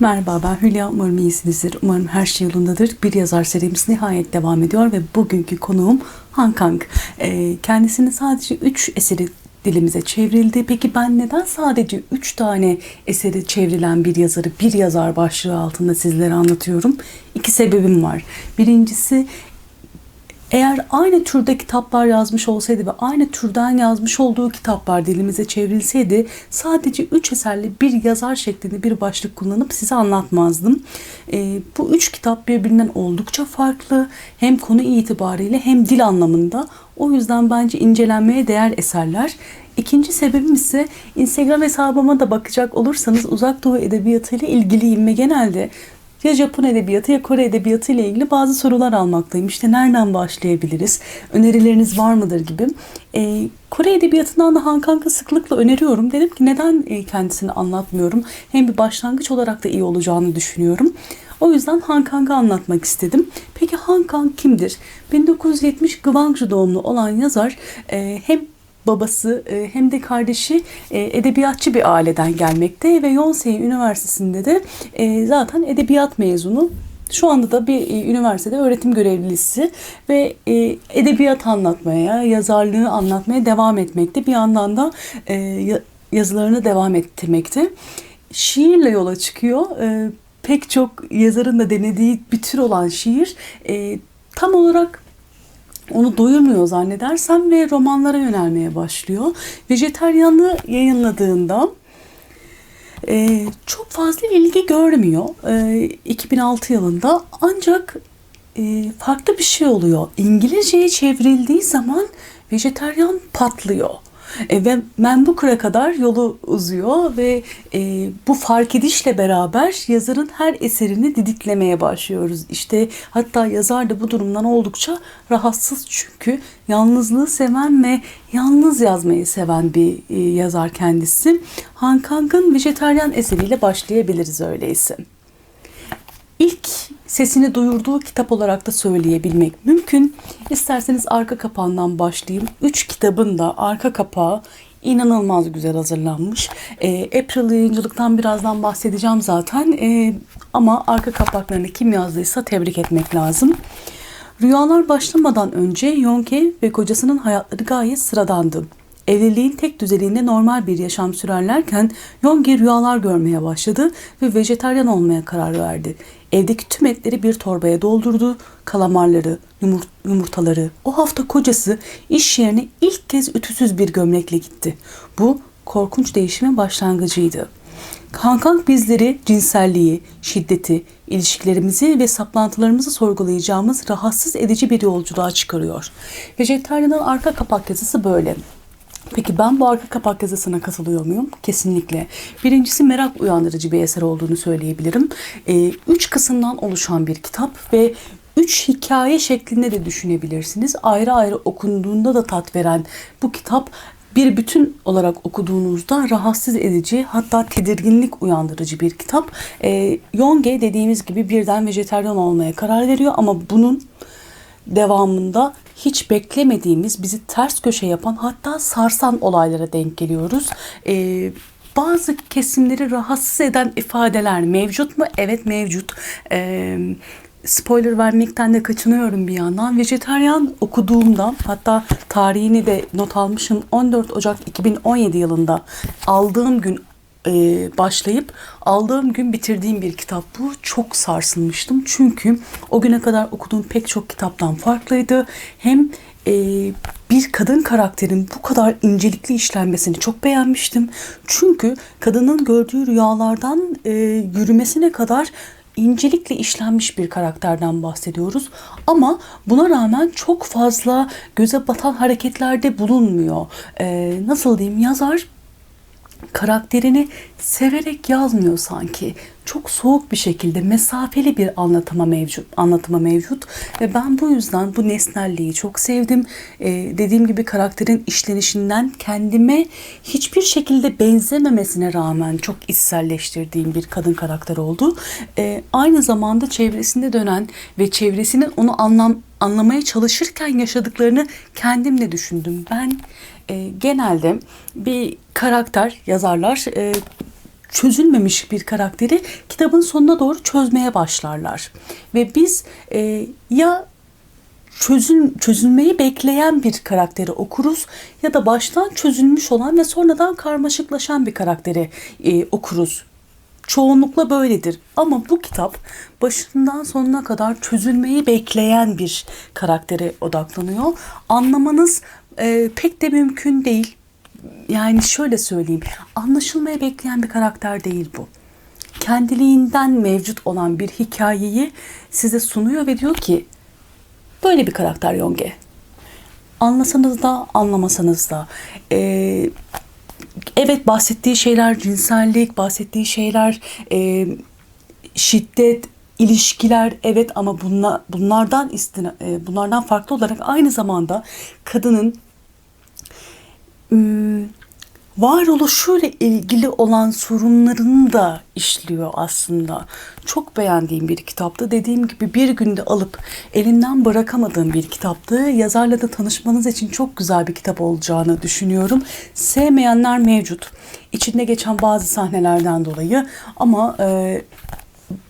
Merhaba ben Hülya. Umarım iyisinizdir. Umarım her şey yolundadır. Bir yazar serimiz nihayet devam ediyor ve bugünkü konuğum Han Kang. Ee, kendisinin sadece 3 eseri dilimize çevrildi. Peki ben neden sadece 3 tane eseri çevrilen bir yazarı bir yazar başlığı altında sizlere anlatıyorum? İki sebebim var. Birincisi eğer aynı türde kitaplar yazmış olsaydı ve aynı türden yazmış olduğu kitaplar dilimize çevrilseydi sadece üç eserli bir yazar şeklinde bir başlık kullanıp size anlatmazdım. E, bu üç kitap birbirinden oldukça farklı hem konu itibariyle hem dil anlamında. O yüzden bence incelenmeye değer eserler. İkinci sebebim ise Instagram hesabıma da bakacak olursanız uzak doğu edebiyatıyla ilgiliyim ve genelde ya Japon edebiyatı ya Kore edebiyatı ile ilgili bazı sorular almaktayım. İşte nereden başlayabiliriz? Önerileriniz var mıdır gibi. Ee, Kore edebiyatından da Han Kang'ı sıklıkla öneriyorum. Dedim ki neden e, kendisini anlatmıyorum? Hem bir başlangıç olarak da iyi olacağını düşünüyorum. O yüzden Han Kang'ı anlatmak istedim. Peki Han Kang kimdir? 1970 Gwangju doğumlu olan yazar e, hem babası e, hem de kardeşi e, edebiyatçı bir aileden gelmekte ve Yonsei Üniversitesi'nde de e, zaten edebiyat mezunu. Şu anda da bir üniversitede öğretim görevlisi ve edebiyat anlatmaya, yazarlığı anlatmaya devam etmekte. Bir yandan da yazılarını devam ettirmekte. Şiirle yola çıkıyor. Pek çok yazarın da denediği bir tür olan şiir tam olarak onu doyurmuyor zannedersem ve romanlara yönelmeye başlıyor. Vejeteryanlığı yayınladığında e, çok fazla ilgi görmüyor e, 2006 yılında ancak e, farklı bir şey oluyor. İngilizceye çevrildiği zaman vejeteryan patlıyor. E, ve Menbooker'a kadar yolu uzuyor ve e, bu fark edişle beraber yazarın her eserini didiklemeye başlıyoruz. İşte hatta yazar da bu durumdan oldukça rahatsız çünkü yalnızlığı seven ve yalnız yazmayı seven bir e, yazar kendisi. Han Kang'ın vejetaryen eseriyle başlayabiliriz öyleyse. İlk sesini duyurduğu kitap olarak da söyleyebilmek mümkün. İsterseniz arka kapağından başlayayım. Üç kitabın da arka kapağı inanılmaz güzel hazırlanmış. E, April yayıncılıktan birazdan bahsedeceğim zaten. E, ama arka kapaklarını kim yazdıysa tebrik etmek lazım. Rüyalar başlamadan önce Yonke ve kocasının hayatları gayet sıradandı. Evliliğin tek düzeliğinde normal bir yaşam sürerlerken Yonge rüyalar görmeye başladı ve vejetaryen olmaya karar verdi. Evdeki tüm etleri bir torbaya doldurdu, kalamarları, yumurt yumurtaları. O hafta kocası iş yerine ilk kez ütüsüz bir gömlekle gitti. Bu korkunç değişimin başlangıcıydı. Kankang bizleri cinselliği, şiddeti, ilişkilerimizi ve saplantılarımızı sorgulayacağımız rahatsız edici bir yolculuğa çıkarıyor. Vejetaryanın arka kapak yazısı böyle. Peki ben bu arka kapak yazısına katılıyor muyum? Kesinlikle. Birincisi merak uyandırıcı bir eser olduğunu söyleyebilirim. Ee, üç kısımdan oluşan bir kitap ve üç hikaye şeklinde de düşünebilirsiniz. Ayrı ayrı okunduğunda da tat veren bu kitap bir bütün olarak okuduğunuzda rahatsız edici hatta tedirginlik uyandırıcı bir kitap. E, Yonge dediğimiz gibi birden vejeteryan olmaya karar veriyor ama bunun devamında hiç beklemediğimiz, bizi ters köşe yapan hatta sarsan olaylara denk geliyoruz. Ee, bazı kesimleri rahatsız eden ifadeler mevcut mu? Evet mevcut. Ee, spoiler vermekten de kaçınıyorum bir yandan. Vejetaryen okuduğumda hatta tarihini de not almışım 14 Ocak 2017 yılında aldığım gün e, başlayıp aldığım gün bitirdiğim bir kitap bu. Çok sarsılmıştım çünkü o güne kadar okuduğum pek çok kitaptan farklıydı. Hem e, bir kadın karakterin bu kadar incelikli işlenmesini çok beğenmiştim. Çünkü kadının gördüğü rüyalardan e, yürümesine kadar incelikle işlenmiş bir karakterden bahsediyoruz. Ama buna rağmen çok fazla göze batan hareketlerde bulunmuyor. Ee, nasıl diyeyim yazar karakterini severek yazmıyor sanki. Çok soğuk bir şekilde mesafeli bir anlatıma mevcut, anlatıma mevcut ve ben bu yüzden bu nesnelliği çok sevdim. Ee, dediğim gibi karakterin işlenişinden kendime hiçbir şekilde benzememesine rağmen çok içselleştirdiğim bir kadın karakter oldu. Ee, aynı zamanda çevresinde dönen ve çevresinin onu anlam anlamaya çalışırken yaşadıklarını kendim de düşündüm. Ben e, genelde bir karakter yazarlar e, çözülmemiş bir karakteri kitabın sonuna doğru çözmeye başlarlar. Ve biz e, ya çözül, çözülmeyi bekleyen bir karakteri okuruz ya da baştan çözülmüş olan ve sonradan karmaşıklaşan bir karakteri e, okuruz. Çoğunlukla böyledir. Ama bu kitap başından sonuna kadar çözülmeyi bekleyen bir karaktere odaklanıyor. Anlamanız e, pek de mümkün değil. Yani şöyle söyleyeyim. Anlaşılmaya bekleyen bir karakter değil bu. Kendiliğinden mevcut olan bir hikayeyi size sunuyor ve diyor ki böyle bir karakter Yonge. Anlasanız da anlamasanız da. Ee, evet bahsettiği şeyler cinsellik, bahsettiği şeyler e, şiddet, ilişkiler evet ama bunlar, bunlardan istina, e, bunlardan farklı olarak aynı zamanda kadının varoluşuyla ilgili olan sorunlarını da işliyor aslında. Çok beğendiğim bir kitaptı. Dediğim gibi bir günde alıp elinden bırakamadığım bir kitaptı. Yazarla da tanışmanız için çok güzel bir kitap olacağını düşünüyorum. Sevmeyenler mevcut. İçinde geçen bazı sahnelerden dolayı ama e,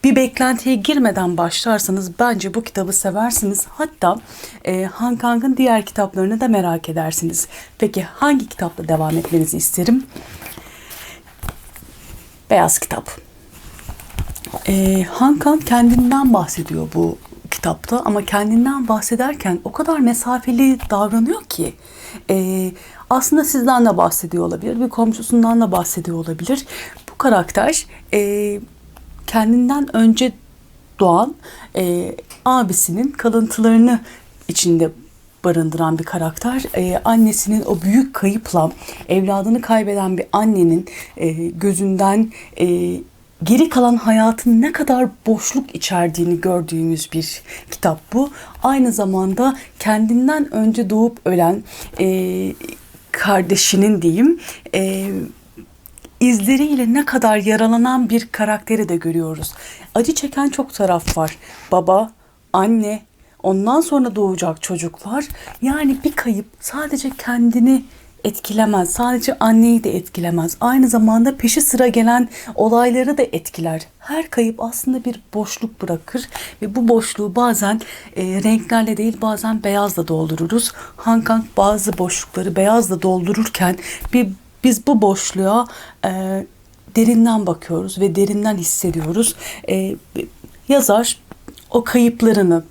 bir beklentiye girmeden başlarsanız bence bu kitabı seversiniz. Hatta e, Han Kang'ın diğer kitaplarını da merak edersiniz. Peki hangi kitapla devam etmenizi isterim? Beyaz Kitap. E, Han Kang kendinden bahsediyor bu kitapta ama kendinden bahsederken o kadar mesafeli davranıyor ki e, aslında sizden de bahsediyor olabilir, bir komşusundan da bahsediyor olabilir. Bu karakter e, kendinden önce doğan e, abisinin kalıntılarını içinde barındıran bir karakter. E, annesinin o büyük kayıpla evladını kaybeden bir annenin e, gözünden e, geri kalan hayatın ne kadar boşluk içerdiğini gördüğümüz bir kitap bu. Aynı zamanda kendinden önce doğup ölen e, kardeşinin diyeyim e, izleriyle ne kadar yaralanan bir karakteri de görüyoruz. Acı çeken çok taraf var. Baba, anne, ondan sonra doğacak çocuklar. Yani bir kayıp sadece kendini etkilemez. Sadece anneyi de etkilemez. Aynı zamanda peşi sıra gelen olayları da etkiler. Her kayıp aslında bir boşluk bırakır ve bu boşluğu bazen e, renklerle değil bazen beyazla doldururuz. Han Kang bazı boşlukları beyazla doldururken bir biz bu boşluğa e, derinden bakıyoruz ve derinden hissediyoruz. E, yazar o kayıplarını,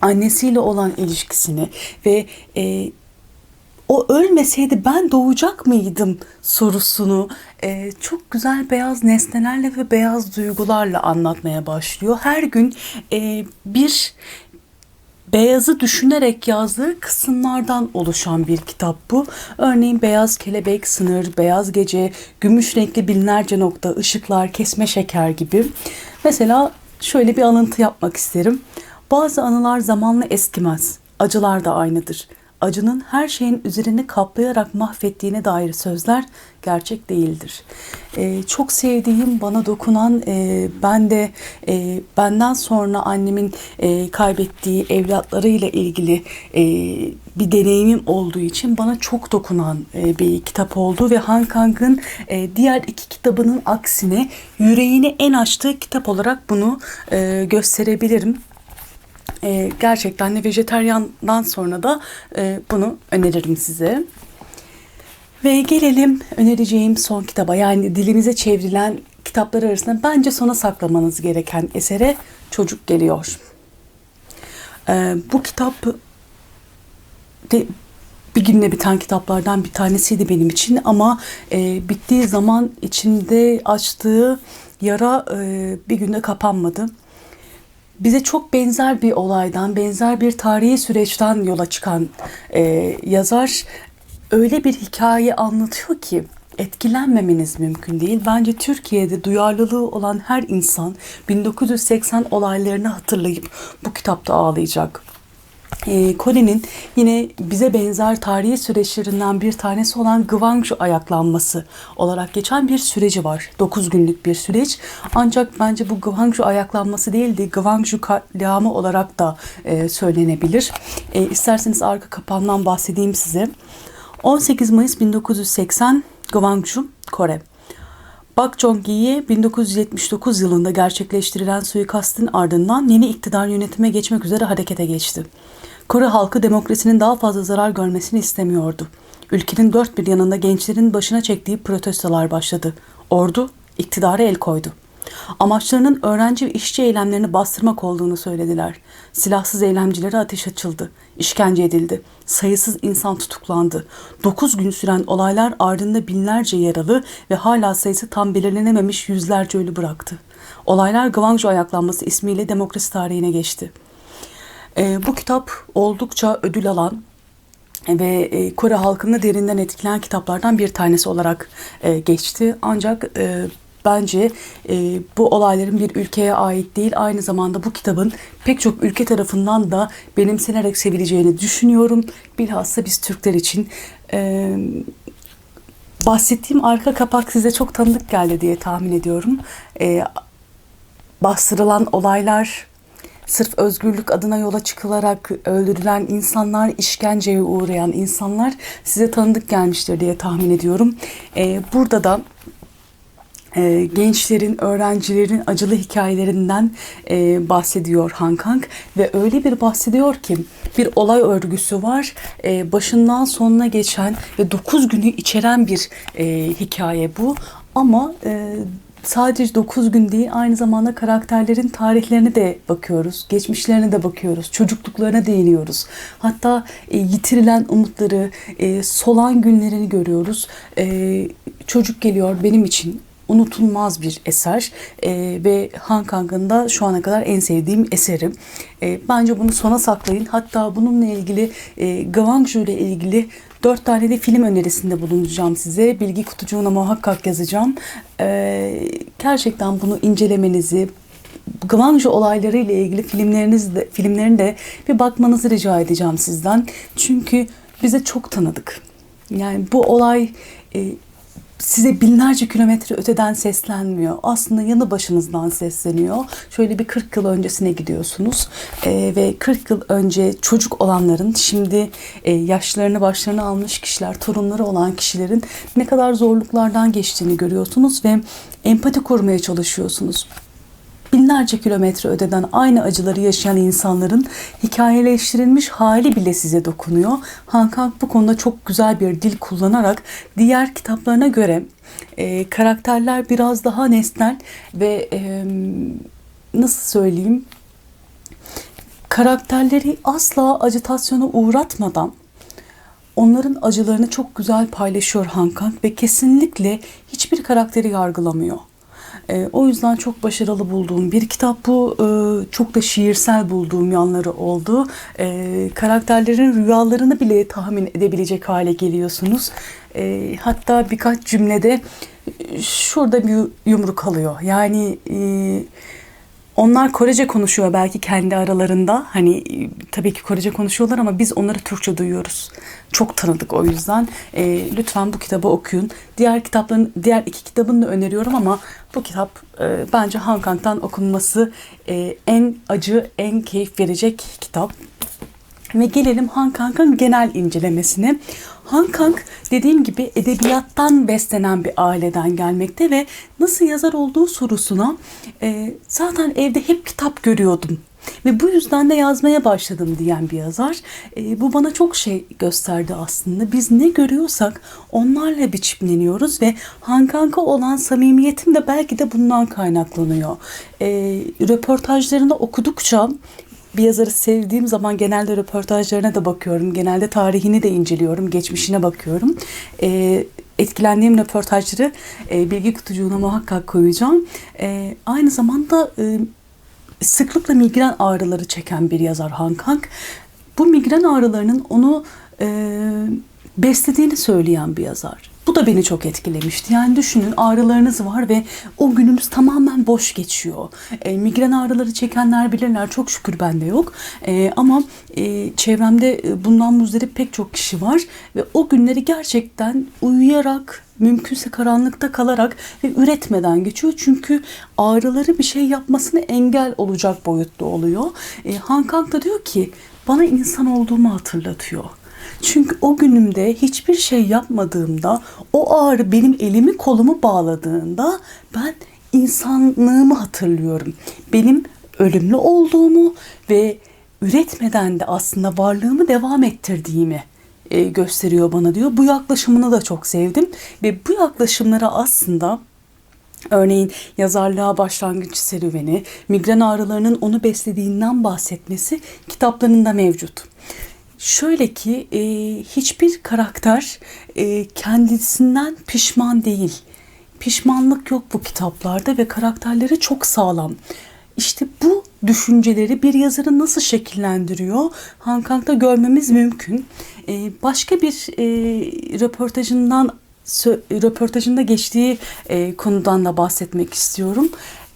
annesiyle olan ilişkisini ve e, o ölmeseydi ben doğacak mıydım sorusunu e, çok güzel beyaz nesnelerle ve beyaz duygularla anlatmaya başlıyor. Her gün e, bir beyazı düşünerek yazdığı kısımlardan oluşan bir kitap bu. Örneğin beyaz kelebek, sınır, beyaz gece, gümüş renkli binlerce nokta, ışıklar, kesme şeker gibi. Mesela şöyle bir alıntı yapmak isterim. Bazı anılar zamanla eskimez. Acılar da aynıdır acının her şeyin üzerini kaplayarak mahvettiğine dair sözler gerçek değildir. Ee, çok sevdiğim, bana dokunan, e, ben de e, benden sonra annemin e, kaybettiği evlatlarıyla ilgili e, bir deneyimim olduğu için bana çok dokunan e, bir kitap oldu ve Han Kang'ın e, diğer iki kitabının aksine yüreğini en açtığı kitap olarak bunu e, gösterebilirim e, gerçekten de vejeteryandan sonra da e, bunu öneririm size. Ve gelelim önereceğim son kitaba yani dilimize çevrilen kitaplar arasında bence sona saklamanız gereken esere Çocuk Geliyor. E, bu kitap de, bir günde biten kitaplardan bir tanesiydi benim için ama e, bittiği zaman içinde açtığı yara e, bir günde kapanmadı bize çok benzer bir olaydan, benzer bir tarihi süreçten yola çıkan e, yazar öyle bir hikaye anlatıyor ki etkilenmemeniz mümkün değil. Bence Türkiye'de duyarlılığı olan her insan 1980 olaylarını hatırlayıp bu kitapta ağlayacak e, Kore'nin yine bize benzer tarihi süreçlerinden bir tanesi olan Gwangju ayaklanması olarak geçen bir süreci var. 9 günlük bir süreç. Ancak bence bu Gwangju ayaklanması değil de Gwangju katliamı olarak da e, söylenebilir. E, isterseniz arka kapağından bahsedeyim size. 18 Mayıs 1980 Gwangju, Kore. Bak Jong-gi'ye 1979 yılında gerçekleştirilen suikastin ardından yeni iktidar yönetime geçmek üzere harekete geçti. Kore halkı demokrasinin daha fazla zarar görmesini istemiyordu. Ülkenin dört bir yanında gençlerin başına çektiği protestolar başladı. Ordu iktidara el koydu. Amaçlarının öğrenci ve işçi eylemlerini bastırmak olduğunu söylediler. Silahsız eylemcilere ateş açıldı. İşkence edildi. Sayısız insan tutuklandı. 9 gün süren olaylar ardında binlerce yaralı ve hala sayısı tam belirlenememiş yüzlerce ölü bıraktı. Olaylar Gwangju ayaklanması ismiyle demokrasi tarihine geçti. E, bu kitap oldukça ödül alan ve e, Kore halkını derinden etkileyen kitaplardan bir tanesi olarak e, geçti. Ancak e, bence e, bu olayların bir ülkeye ait değil aynı zamanda bu kitabın pek çok ülke tarafından da benimsenerek sevileceğini düşünüyorum. Bilhassa biz Türkler için e, bahsettiğim arka kapak size çok tanıdık geldi diye tahmin ediyorum. E, bastırılan olaylar, sırf özgürlük adına yola çıkılarak öldürülen insanlar, işkenceye uğrayan insanlar size tanıdık gelmiştir diye tahmin ediyorum. Ee, burada da e, gençlerin, öğrencilerin acılı hikayelerinden e, bahsediyor Han Kang ve öyle bir bahsediyor ki bir olay örgüsü var. E, başından sonuna geçen ve 9 günü içeren bir e, hikaye bu. Ama e, sadece 9 gün değil aynı zamanda karakterlerin tarihlerine de bakıyoruz. Geçmişlerine de bakıyoruz. Çocukluklarına değiniyoruz. Hatta e, yitirilen umutları, e, solan günlerini görüyoruz. E, çocuk geliyor benim için unutulmaz bir eser e, ve Han Kang'ın da şu ana kadar en sevdiğim eserim. E, bence bunu sona saklayın. Hatta bununla ilgili e, Gwangju ile ilgili dört tane de film önerisinde bulunacağım size. Bilgi kutucuğuna muhakkak yazacağım. E, gerçekten bunu incelemenizi, Gwangju olayları ile ilgili filmleriniz de, filmlerini de bir bakmanızı rica edeceğim sizden. Çünkü bize çok tanıdık. Yani bu olay e, size binlerce kilometre öteden seslenmiyor. Aslında yanı başınızdan sesleniyor. Şöyle bir 40 yıl öncesine gidiyorsunuz ee, ve 40 yıl önce çocuk olanların şimdi e, yaşlarını başlarına almış kişiler, torunları olan kişilerin ne kadar zorluklardan geçtiğini görüyorsunuz ve empati kurmaya çalışıyorsunuz binlerce kilometre öteden aynı acıları yaşayan insanların hikayeleştirilmiş hali bile size dokunuyor. Han bu konuda çok güzel bir dil kullanarak diğer kitaplarına göre e, karakterler biraz daha nesnel ve e, nasıl söyleyeyim karakterleri asla acitasyona uğratmadan onların acılarını çok güzel paylaşıyor Han Kang ve kesinlikle hiçbir karakteri yargılamıyor. E, o yüzden çok başarılı bulduğum bir kitap bu. E, çok da şiirsel bulduğum yanları oldu. E, karakterlerin rüyalarını bile tahmin edebilecek hale geliyorsunuz. E, hatta birkaç cümlede şurada bir yumruk alıyor. Yani... E, onlar Korece konuşuyor belki kendi aralarında. Hani tabii ki Korece konuşuyorlar ama biz onları Türkçe duyuyoruz. Çok tanıdık o yüzden. E, lütfen bu kitabı okuyun. Diğer kitapların, diğer iki kitabını da öneriyorum ama bu kitap e, bence Han Kang'dan okunması e, en acı, en keyif verecek kitap. Ve gelelim Han Kang'ın genel incelemesine. Han Kang dediğim gibi edebiyattan beslenen bir aileden gelmekte ve nasıl yazar olduğu sorusuna e, zaten evde hep kitap görüyordum ve bu yüzden de yazmaya başladım diyen bir yazar. E, bu bana çok şey gösterdi aslında. Biz ne görüyorsak onlarla biçimleniyoruz ve Han Kang'a olan samimiyetim de belki de bundan kaynaklanıyor. E, röportajlarını okudukça bir yazarı sevdiğim zaman genelde röportajlarına da bakıyorum. Genelde tarihini de inceliyorum. Geçmişine bakıyorum. E, etkilendiğim röportajları e, bilgi kutucuğuna muhakkak koyacağım. E, aynı zamanda e, sıklıkla migren ağrıları çeken bir yazar Han Kang. Bu migren ağrılarının onu e, beslediğini söyleyen bir yazar. Bu da beni çok etkilemişti. Yani düşünün ağrılarınız var ve o günümüz tamamen boş geçiyor. E, migren ağrıları çekenler bilirler. Çok şükür bende yok. E, ama e, çevremde e, bundan muzdarip pek çok kişi var. Ve o günleri gerçekten uyuyarak, mümkünse karanlıkta kalarak ve üretmeden geçiyor. Çünkü ağrıları bir şey yapmasını engel olacak boyutta oluyor. E, Han Kang da diyor ki bana insan olduğumu hatırlatıyor. Çünkü o günümde hiçbir şey yapmadığımda, o ağrı benim elimi kolumu bağladığında ben insanlığımı hatırlıyorum. Benim ölümlü olduğumu ve üretmeden de aslında varlığımı devam ettirdiğimi e, gösteriyor bana diyor. Bu yaklaşımını da çok sevdim ve bu yaklaşımlara aslında Örneğin yazarlığa başlangıç serüveni, migren ağrılarının onu beslediğinden bahsetmesi kitaplarında mevcut. Şöyle ki e, hiçbir karakter e, kendisinden pişman değil. Pişmanlık yok bu kitaplarda ve karakterleri çok sağlam. İşte bu düşünceleri bir yazarı nasıl şekillendiriyor Han Kang'da görmemiz mümkün. E, başka bir e, röportajından röportajında geçtiği e, konudan da bahsetmek istiyorum.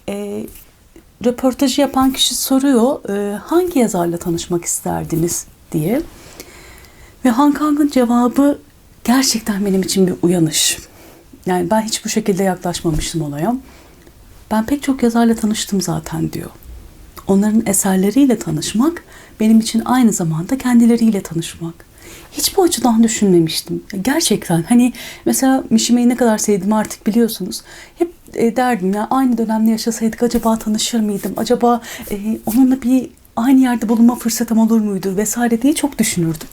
E, röportajı yapan kişi soruyor e, hangi yazarla tanışmak isterdiniz diye. Ve Han Kang'ın cevabı gerçekten benim için bir uyanış. Yani ben hiç bu şekilde yaklaşmamıştım olaya. Ben pek çok yazarla tanıştım zaten diyor. Onların eserleriyle tanışmak benim için aynı zamanda kendileriyle tanışmak. Hiç bu açıdan düşünmemiştim. Gerçekten hani mesela Mişime'yi ne kadar sevdiğimi artık biliyorsunuz. Hep e, derdim ya aynı dönemde yaşasaydık acaba tanışır mıydım? Acaba e, onunla bir aynı yerde bulunma fırsatım olur muydu vesaire diye çok düşünürdüm.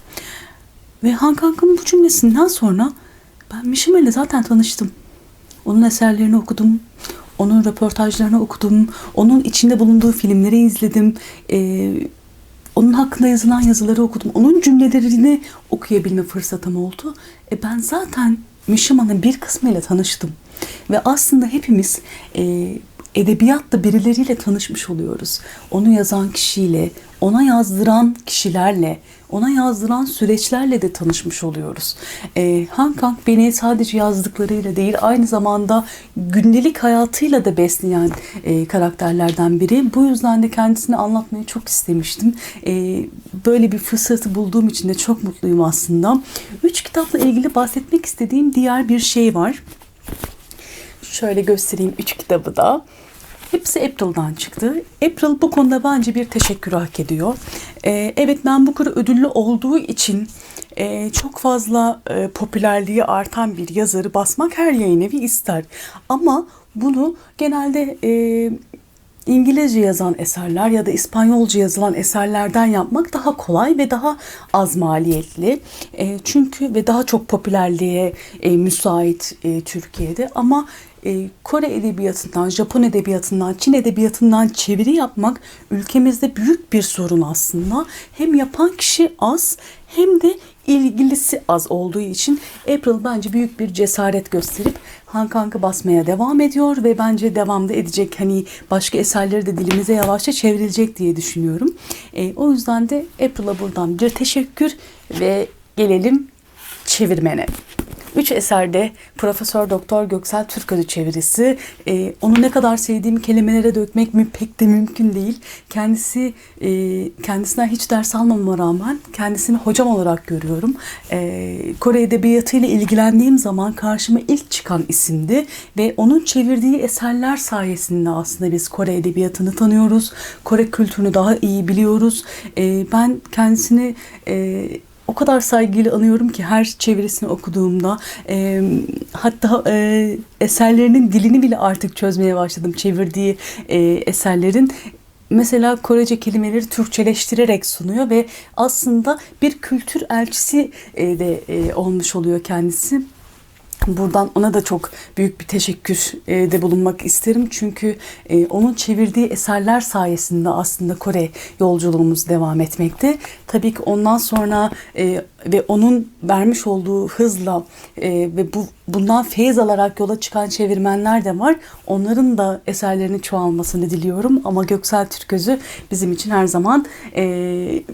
Ve Han Kang'ın bu cümlesinden sonra ben Mişime ile zaten tanıştım. Onun eserlerini okudum. Onun röportajlarını okudum. Onun içinde bulunduğu filmleri izledim. Ee, onun hakkında yazılan yazıları okudum. Onun cümlelerini okuyabilme fırsatım oldu. E ben zaten Mişima'nın bir kısmıyla tanıştım. Ve aslında hepimiz e, edebiyatta birileriyle tanışmış oluyoruz. Onu yazan kişiyle, ona yazdıran kişilerle, ona yazdıran süreçlerle de tanışmış oluyoruz. E, Han Kang beni sadece yazdıklarıyla değil aynı zamanda gündelik hayatıyla da besleyen e, karakterlerden biri. Bu yüzden de kendisini anlatmayı çok istemiştim. E, böyle bir fırsatı bulduğum için de çok mutluyum aslında. Üç kitapla ilgili bahsetmek istediğim diğer bir şey var. Şöyle göstereyim üç kitabı da. Hepsi April'dan çıktı. April bu konuda bence bir teşekkür hak ediyor. Ee, evet ben bu kuru ödüllü olduğu için e, çok fazla e, popülerliği artan bir yazarı basmak her yayın evi ister. Ama bunu genelde e, İngilizce yazan eserler ya da İspanyolca yazılan eserlerden yapmak daha kolay ve daha az maliyetli. E, çünkü ve daha çok popülerliğe e, müsait e, Türkiye'de ama e, Kore edebiyatından, Japon edebiyatından, Çin edebiyatından çeviri yapmak ülkemizde büyük bir sorun aslında. Hem yapan kişi az hem de ilgilisi az olduğu için April bence büyük bir cesaret gösterip Han Kang'ı basmaya devam ediyor ve bence devamda edecek. Hani başka eserleri de dilimize yavaşça çevrilecek diye düşünüyorum. E, o yüzden de April'a buradan bir teşekkür ve gelelim çevirmene. Üç eserde Profesör Doktor Göksel Türközü çevirisi. E, onu ne kadar sevdiğimi kelimelere dökmek mi pek de mümkün değil. Kendisi e, kendisinden hiç ders almama rağmen kendisini hocam olarak görüyorum. E, Kore Edebiyatı ile ilgilendiğim zaman karşıma ilk çıkan isimdi ve onun çevirdiği eserler sayesinde aslında biz Kore Edebiyatı'nı tanıyoruz. Kore kültürünü daha iyi biliyoruz. E, ben kendisini e, o kadar saygıyla anıyorum ki her çevirisini okuduğumda e, hatta e, eserlerinin dilini bile artık çözmeye başladım çevirdiği e, eserlerin mesela Korece kelimeleri Türkçeleştirerek sunuyor ve aslında bir kültür elçisi de olmuş oluyor kendisi. Buradan ona da çok büyük bir teşekkür e, de bulunmak isterim. Çünkü e, onun çevirdiği eserler sayesinde aslında Kore yolculuğumuz devam etmekte. Tabii ki ondan sonra e, ve onun vermiş olduğu hızla ve bu bundan feyiz alarak yola çıkan çevirmenler de var. Onların da eserlerinin çoğalmasını diliyorum. Ama Göksel Türközü bizim için her zaman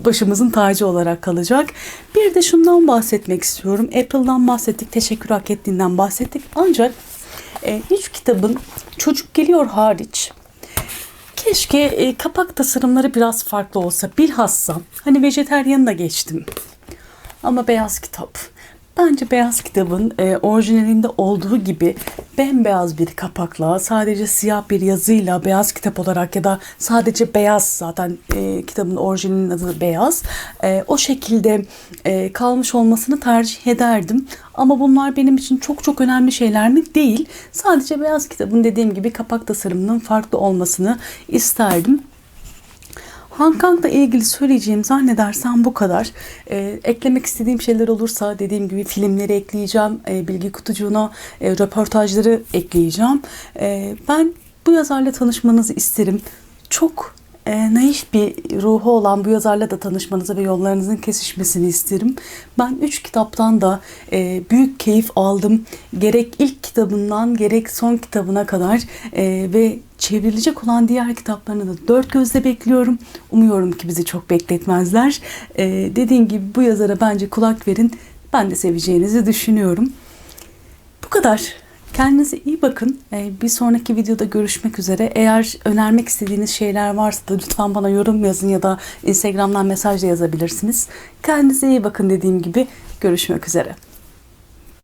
başımızın tacı olarak kalacak. Bir de şundan bahsetmek istiyorum. Apple'dan bahsettik, teşekkür hak ettiğinden bahsettik. Ancak e, üç kitabın çocuk geliyor hariç keşke e, kapak tasarımları biraz farklı olsa. Bilhassa hani vejeteryanı da geçtim. Ama beyaz kitap. Bence Beyaz Kitab'ın e, orijinalinde olduğu gibi bembeyaz bir kapakla, sadece siyah bir yazıyla Beyaz Kitap olarak ya da sadece beyaz zaten e, kitabın orijinalinin adı beyaz. E, o şekilde e, kalmış olmasını tercih ederdim. Ama bunlar benim için çok çok önemli şeyler mi? Değil. Sadece Beyaz Kitabın dediğim gibi kapak tasarımının farklı olmasını isterdim. Hong Kong'la ilgili söyleyeceğim zannedersem bu kadar. Ee, eklemek istediğim şeyler olursa dediğim gibi filmleri ekleyeceğim, e, bilgi kutucuğuna e, röportajları ekleyeceğim. E, ben bu yazarla tanışmanızı isterim. Çok e, naif bir ruhu olan bu yazarla da tanışmanızı ve yollarınızın kesişmesini isterim. Ben üç kitaptan da e, büyük keyif aldım. Gerek ilk kitabından gerek son kitabına kadar e, ve çevrilecek olan diğer kitaplarını da dört gözle bekliyorum. Umuyorum ki bizi çok bekletmezler. E, dediğim gibi bu yazara bence kulak verin. Ben de seveceğinizi düşünüyorum. Bu kadar. Kendinize iyi bakın. Ee, Bir sonraki videoda görüşmek üzere. Eğer önermek istediğiniz şeyler varsa da lütfen bana yorum yazın ya da Instagram'dan mesaj da yazabilirsiniz. Kendinize iyi bakın dediğim gibi görüşmek üzere.